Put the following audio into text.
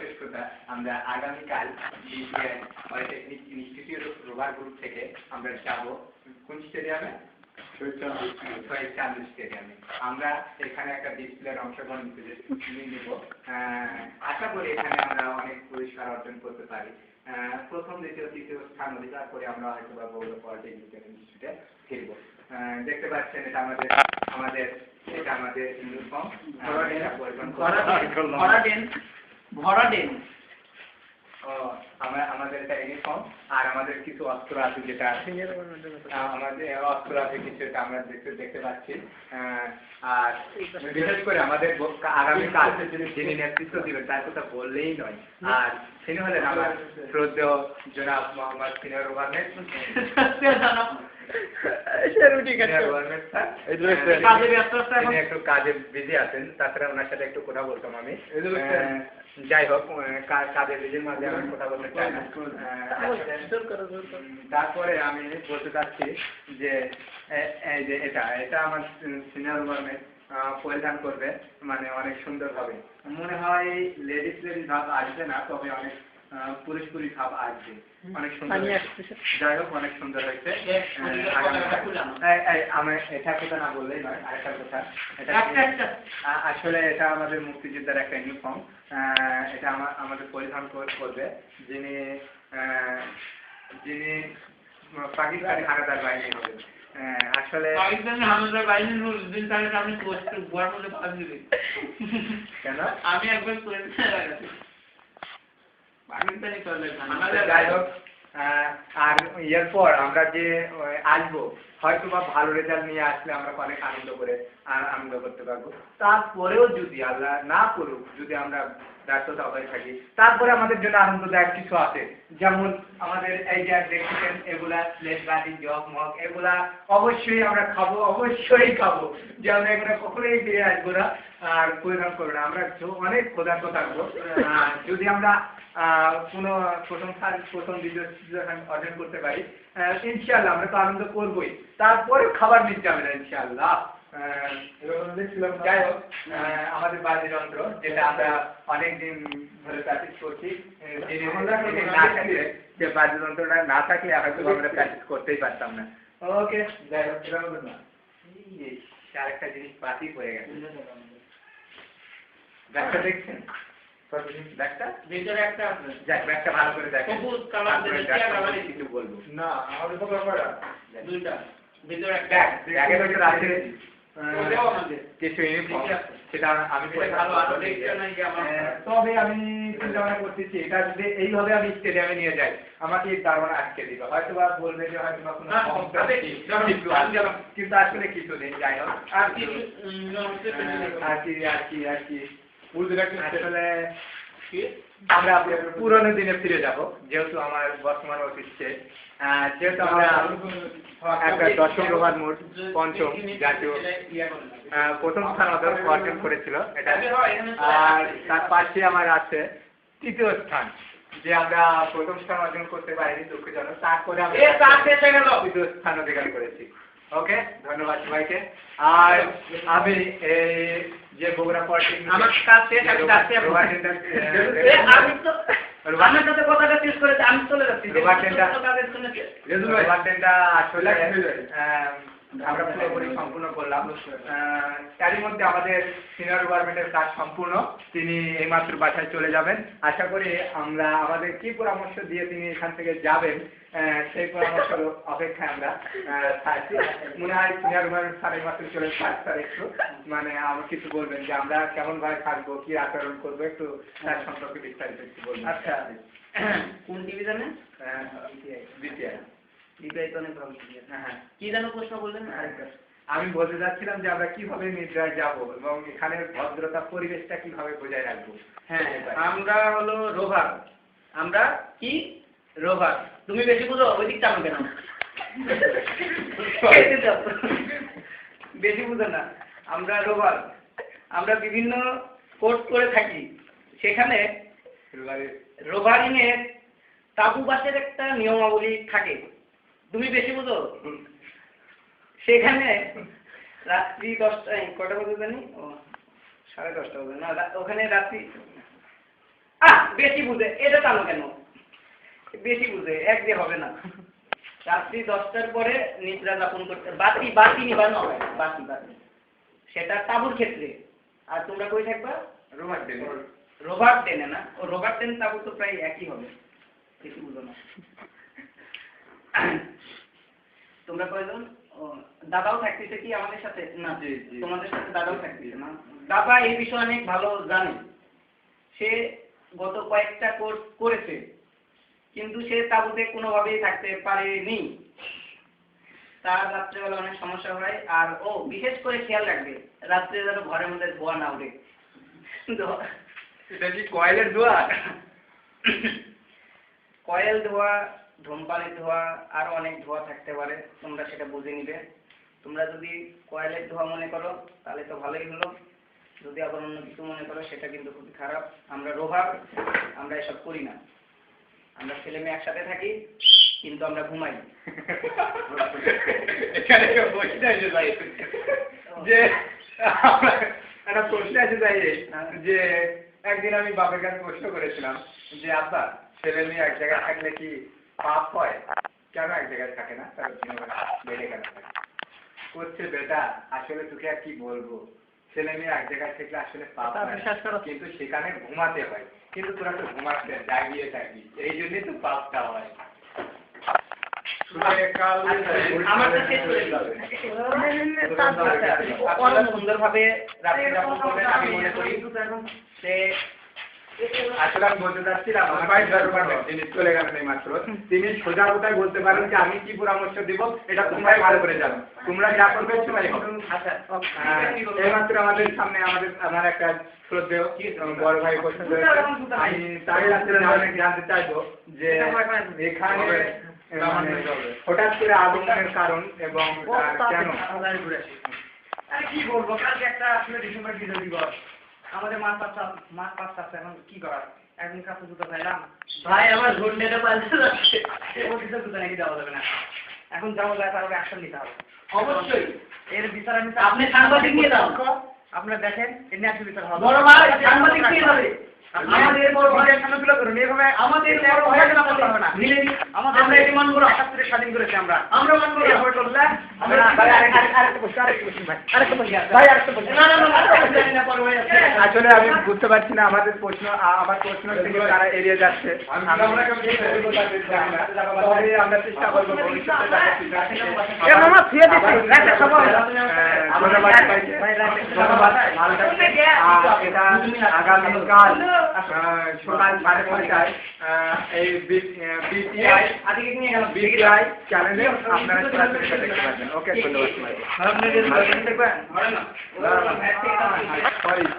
কথা আমরা আগামীকাল পলিটেকনিক ইনস্টিটিউট রোভার গ্রুপ থেকে আমরা যাব। কোন স্টেডিয়ামে? স্টেডিয়ামে। আমরা এখানে একটা ডিসপ্লের অংশগ্রহণ নিব। আশা করি এখানে আমরা অনেক পুরস্কার অর্জন করতে পারি। প্রথম দ্বিতীয় তৃতীয় স্থান অধিকার করে আমরা হয়তো বা বৌদ্ধ পলিটেকনিক ইনস্টিটিউটে ফিরবো। দেখতে পাচ্ছেন এটা আমাদের আমাদের এটা আমাদের ইউনিফর্ম এটা পরিধান করব। ভরা দেন ভরা দেন ও, আমরা আমাদের এটা ইউনিফর্ম আর আমাদের কিছু অস্ত্র আছে যেটা আমাদের অস্ত্র আছে কিছু এটা আমরা দেখতে দেখতে পাচ্ছি। আর বিশেষ করে আমাদের ব- আগামী কাল যিনি নেতৃত্ব দিবেন তার কথা বললেই নয়। আর তিনি হলেন আমার শ্রদ্ধেয় জনাব মোহাম্মদ সিনিয়র ওভারনেট সিনিয়র ওভারনেট স্যার। কাজে ব্যস্ত আছে এখন। তিনি একটু কাজে বিজি আছেন তাছাড়া ওনার সাথে একটু কথা বলতাম আমি। যাই হোক কাজের বিজির মাঝে আমি কথা বলতে চাই না। আহ, আসলে, উম, তারপরে আমি বলতে চাচ্ছি যে এই যে এটা এটা আমার সিনিয়র মর্মে পরিধান করবে মানে অনেক সুন্দর হবে মনে হয় লেডিস লেডিস ভাব আসবে না তবে অনেক পুরুষ ভাব আসবে। অনেক সুন্দর যাই হোক অনেক সুন্দর হয়েছে। আমি এটা কথা না বললেই নয় আরেকটা কথা। এটা আসলে এটা আমাদের মুক্তিযোদ্ধার একটা ইউনিফর্ম এটা আমাদের পরিধান করবে। যিনি আহ, যিনি পাকিস্তানি হানাদার বাহিনী হবে। আহ, আসলে পাকিস্তানের নুরুদ্দিন গোয়ার মধ্যে দিবে কেন? আমি একবার যাই হোক। আর এরপর আমরা যে আসব হয়তো বা ভালো রেজাল্ট নিয়ে আসলে আমরা অনেক আনন্দ করে আনন্দ করতে পারব। তারপরেও যদি আল্লাহ না করুক যদি আমরা ব্যর্থতা হয়ে থাকি তারপরে আমাদের জন্য আনন্দদায়ক কিছু আছে। যেমন আমাদের এই যে দেখছেন এগুলা প্লেট বাটি জগ মগ এগুলা অবশ্যই আমরা খাব অবশ্যই খাব। যে আমরা এগুলো কখনোই ফিরে আসব না আর পরিধান করব না। আমরা অনেক ক্ষুধার্ত থাকব। যদি আমরা কোনো প্রথম স্থান প্রথম দ্বিতীয় তৃতীয় স্থান অর্জন করতে পারি। ইনশাআল্লাহ আমরা তো আনন্দ করবোই। তারপরে খাবার মিট যাবে না ইনশাআল্লাহ। যাই হোক আমাদের যন্ত্র যেটা আমরা অনেকদিন ধরে প্র্যাকটিস করছি না থাকলে যে যন্ত্রটা না থাকলে হয়তো আমরা প্র্যাকটিস করতেই পারতাম না। ওকে যাই হোক হবে না আরেকটা জিনিস বাকি পড়ে গেছে। দেখছেন? ব্যাগটা? ভিতরে একটা আছে। যাক ব্যাগটা ভালো করে দেখেন। সবুজ কালার তারপরে দিয়ে ব্যাগটা কালার কিছু বলব? না আমাদের তো ব্যাপার দুইটা। ভিতরে একটা। ব্যাগের ভিতরে আছে। আহ, ওটাও আমাদের কিছু ইউনিফর্ম সেটা আমি এটা ভালো আরও দেখতে নাই যে আমার আহ, তবে আমি চিন্তা করতেছি এটা যদি এইভাবে আমি স্টেডিয়ামে নিয়ে যাই আমাকে দারোয়ান আটকে দিবে। হয়তো বা বলবে যে হয়তো বা কোনো কিন্তু আসলে কিছু নেই যাই হোক। আর কি আর কি আর কি। আমরা পুরনো দিনে ফিরে যাব যেহেতু আমার বর্তমান অফিস যেহেতু আমরা একটা দশম মোট পঞ্চম জাতীয় ইয়া প্রথম স্থান অর্জন করেছিল এটা হয়, আর তার পাশে আমার আছে তৃতীয় স্থান যে আমরা প্রথম স্থান অর্জন করতে পারিনি দুঃখজনক তারপরে আমরা হয়ে। তৃতীয় স্থান অধিকার করেছি ওকে ধন্যবাদ সবাইকে। আর আমি এই যে বগুড়া পলিটেকনিক আমার কাজ শেষ, আমি যাচ্ছি আমি তো আমার সাথে কথাটা শেষ করেছে আমি চলে যাচ্ছি। রোবার টেন্ডার। তো কাজের জন্য। কে- রিলেশনটা আসলে আহ, আমরা পুরোপুরি সম্পূর্ণ করলাম। তারই মধ্যে আমাদের সিনিয়র গভর্নমেন্টের কাজ সম্পূর্ণ। তিনি এইমাত্র বাসায় চলে যাবেন। আশা করি আমরা আমাদের কি পরামর্শ দিয়ে তিনি এখান থেকে যাবেন সেই পরামর্শ অপেক্ষায় আমরা থাকছি মনে হয় সিনিয়র গভর্নমেন্ট স্যার এইমাত্র চলে স্যার স্যার একটু মানে আমার কিছু বলবেন যে আমরা কেমন ভাবে থাকব কি আচরণ করব একটু তার সম্পর্কে বিস্তারিত একটু বলবেন। আচ্ছা। কোন ডিভিশনে আহ, হ্যাঁ হ্যাঁ। কি যেন প্রশ্ন বললেন আরেকটা আমি বলতে চাচ্ছিলাম যে আমরা কীভাবে নিদ্রায় যাব এবং এখানে ভদ্রতা পরিবেশটা কীভাবে বজায় রাখব। হ্যাঁ আমরা হলো রোভার। আমরা কি? রোভার। তুমি বেশি বুঝো ওই দিকটা আমাকে কেন বেশি বুঝো না। আমরা রোভার। আমরা বিভিন্ন কোর্স করে থাকি। সেখানে রোভারিং এর তাবুবাসের একটা নিয়মাবলী থাকে। তুমি বেশি বুঝো? সেখানে রাত্রি দশটায় কটা বাজে জানি? ও সাড়ে দশটা বাজে। না ওখানে রাত্রি আহ বেশি বুঝে। এটা টানো কেন? বেশি বুঝে। এক দিয়ে হবে না। রাত্রি দশটার পরে নিদ্রা যাপন করতে বাতি বাতি নিবানো হয়। বাতি বাতি। সেটা তাবুর ক্ষেত্রে। আর তোমরা কই থাকবা? রোমার দেবে রোভার টেনে না? ও রোভার টেন তাবু তো প্রায় একই হবে। বেশি বুঝো না। তোমরা কয়জন? দাদাও থাকতেছে কি আমাদের সাথে? না। তোমাদের সাথে দাদাও থাকতেছে না দাদা এই বিষয়ে অনেক ভালো জানে। সে গত কয়েকটা কোর্স করেছে কিন্তু সে তাবুতে কোনোভাবেই থাকতে পারেনি। তার রাত্রেবেলা অনেক সমস্যা হয় আর ও বিশেষ করে খেয়াল রাখবে রাত্রে যেন ঘরের মধ্যে ধোয়া না উঠে ধোয়া- এটা কি কয়েলের দোয়া কয়েল ধোয়া ধূমপানের ধোয়া আরও অনেক ধোয়া থাকতে পারে, তোমরা সেটা বুঝে নিবে। তোমরা যদি কয়েলের ধোয়া মনে করো, তাহলে তো ভালোই হলো। যদি আবার অন্য কিছু মনে করো, সেটা কিন্তু খুবই খারাপ। আমরা রোভার, আমরা এসব করি না। আমরা ছেলে মেয়ে একসাথে থাকি, কিন্তু আমরা ঘুমাই। যে একটা প্রশ্ন আছে তাই যে একদিন আমি বাপের কাছে প্রশ্ন করেছিলাম, যে আব্বা, ছেলে মেয়ে এক জায়গায় থাকলে কি পাপ হয় কেন এক জায়গায় থাকে না? তার বেড়ে কেন থাকে করছে বেটা আসলে তোকে আর কি বলব? ছেলে মেয়ে এক জায়গায় থাকলে আসলে পাপ হয় কিন্তু সেখানে ঘুমাতে হয়। কিন্তু তোরা তো ঘুমাচ্ছে জাগিয়ে থাকবি। এই জন্যই তো পাপটা হয়। অনেক সুন্দরভাবে রাত্রি যাপন করবেন আমি মনে করি সে আসলে আমি বলতে চাচ্ছিলাম আমার ভাই ধর্মের যিনি চলে গেলেন এই মাত্র তিনি সোজা কথায় বলতে পারেন যে আমি কি পরামর্শ দিব এটা তোমরাই ভালো করে জানো। তোমরা যা করবে সেটাই হবে। আমাদের সামনে আমাদের আমার একটা শ্রদ্ধেয় বড় ভাই প্রশ্ন আমি তার কাছ জানতে চাইব যে এখানে হঠাৎ করে আগমনের কারণ এবং কেন? কি বলব কালকে একটা আসলে ডিসেম্বর বিজয় দিবস। আমাদের মাছ পাঁচটা মাছ পাঁচটা আছে এখন কি করার? একদিন কাছে জুতো চাইলাম ভাই আমার পাল্টে যাচ্ছে জুতো নাকি দেওয়া যাবে না। এখন যাব যায় তার অ্যাকশন নিতে হবে। অবশ্যই। এর বিচার আমি আপনি সাংবাদিক নিয়ে। আপনারা দেখেন এর ন্যায্য বিচার হবে। বড় ভাই, সাংবাদিক নিয়ে যাবে। আমাদের বড় এভাবে আমাদের বড় হবে না মিলে আমাদের আমরা এটি মানবো একাত্তরে স্বাধীন করেছি আমরা। আমরা মানবো আমরা। আসলে আমি বুঝতে পারছি না আমাদের প্রশ্ন আমার প্রশ্ন থেকে তারা এড়িয়ে যাচ্ছে। আমরা চেষ্টা করব আগামীকাল। আহ, সকাল সাড়ে ছয়টায় আহ, এই বিপিআই আজকে নিয়ে গেলাম বিপিআই চ্যানেলে আপনারা সরাসরি এটা দেখতে পাচ্ছেন ওকে ধন্যবাদ সবাইকে আপনাদের দেখবেন সরি